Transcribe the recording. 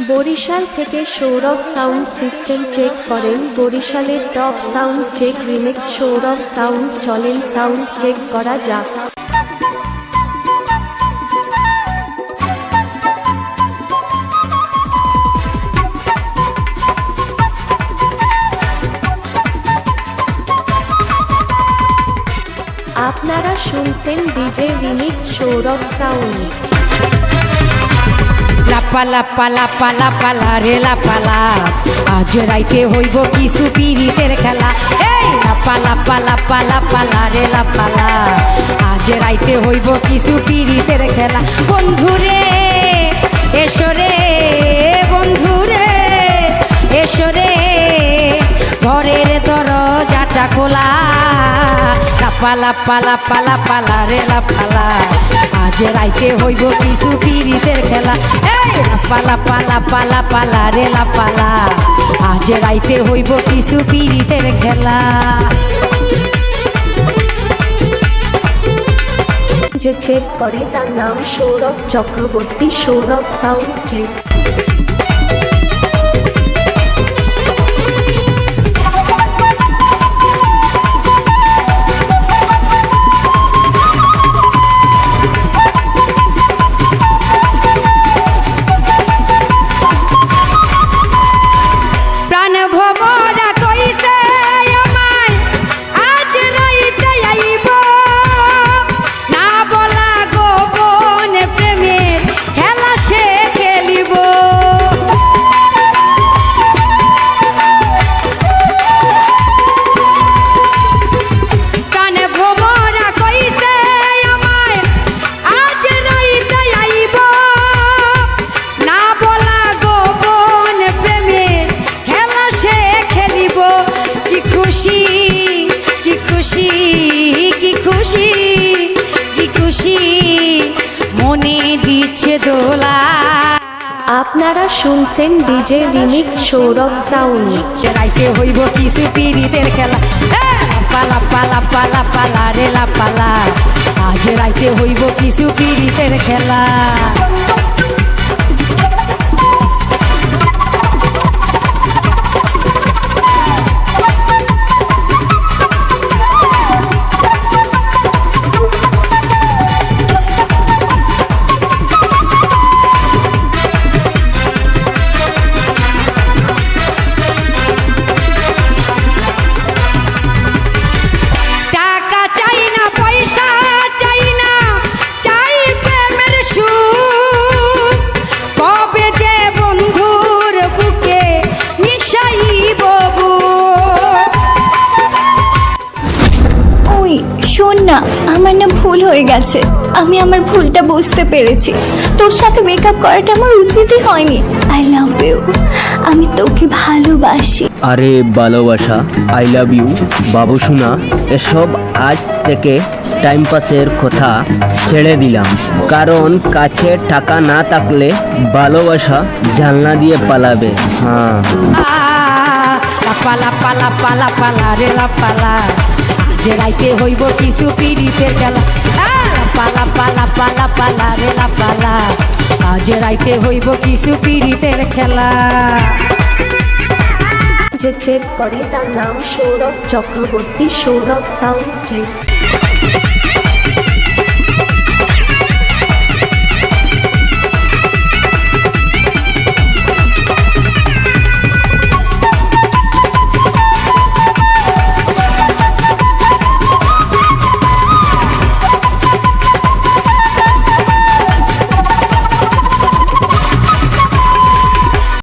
বরিশাল থেকে Sourav sound system check করেন। বরিশালের top sound check remix Sourav sound চলেন সাউন্ড চেক করা যাক। আপনারা শুনছেন ডিজে রিমিক্স সৌরভ সাউন্ড। লাপা লাপা লাপা লাপা লা রে লাপা। লা আজ রাইতে হইব কি সুপিরিতের খেলা। এই, লাপা লাপা লাপা লাপা লা রে লাপা। লা আজ রাইতে হইব কি সুপিরিতের খেলা। বন্ধুরে এসো রে বন্ধুরে এসো রে। ঘরের দরজাটা খোলা। লাপা লাপা লাপা লাপা লা রে লাপা। লা আজ রাইতে হইব কিছু পিরিতের খেলা। এই পালা পালা পালা পালা রে লাপালা আজ রাইতে হইব কিছু পিরিতের খেলা। যে ট্রেক করে তার নাম সৌরভ চক্রবর্তী, সৌরভ সাউন্ড চেক খুশি কি খুশি মনে দিচ্ছে দোলা। আপনারা শুনছেন ডিজে রিমিক্স সৌরভ সাউন্ড। রাইতে হইব কিছু পিড়িতের খেলা। পালা পালা পালা পালা রে লা। পালা আজ রাইতে হইব কিছু পিড়িতের খেলা। হয়ে গেছে। আমি আমার ভুলটা বুঝতে পেরেছি। তোর সাথে মেকআপ করাটা আমার উচিতই হয়নি। আই লাভ ইউ আমি তোকে ভালোবাসি। আরে ভালোবাসা আই লাভ ইউ বাবু শোনা এসব আজ থেকে টাইম পাসের কথা ছেড়ে দিলাম। কারণ কাছে টাকা না থাকলে ভালোবাসা জানলা দিয়ে পালাবে। হ্যাঁ। লাপালা পালা পালা পালা রে লাপালা। আজ রাইতে হইব কিছু পিড়িতের খেলা পালা পালা পালা পালা রে লাপালা আজ রাইতে হইব কিছু পিড়িতের খেলা। যে চেক করে তার নাম সৌরভ চক্রবর্তী, সৌরভ সাউন্ড। চেক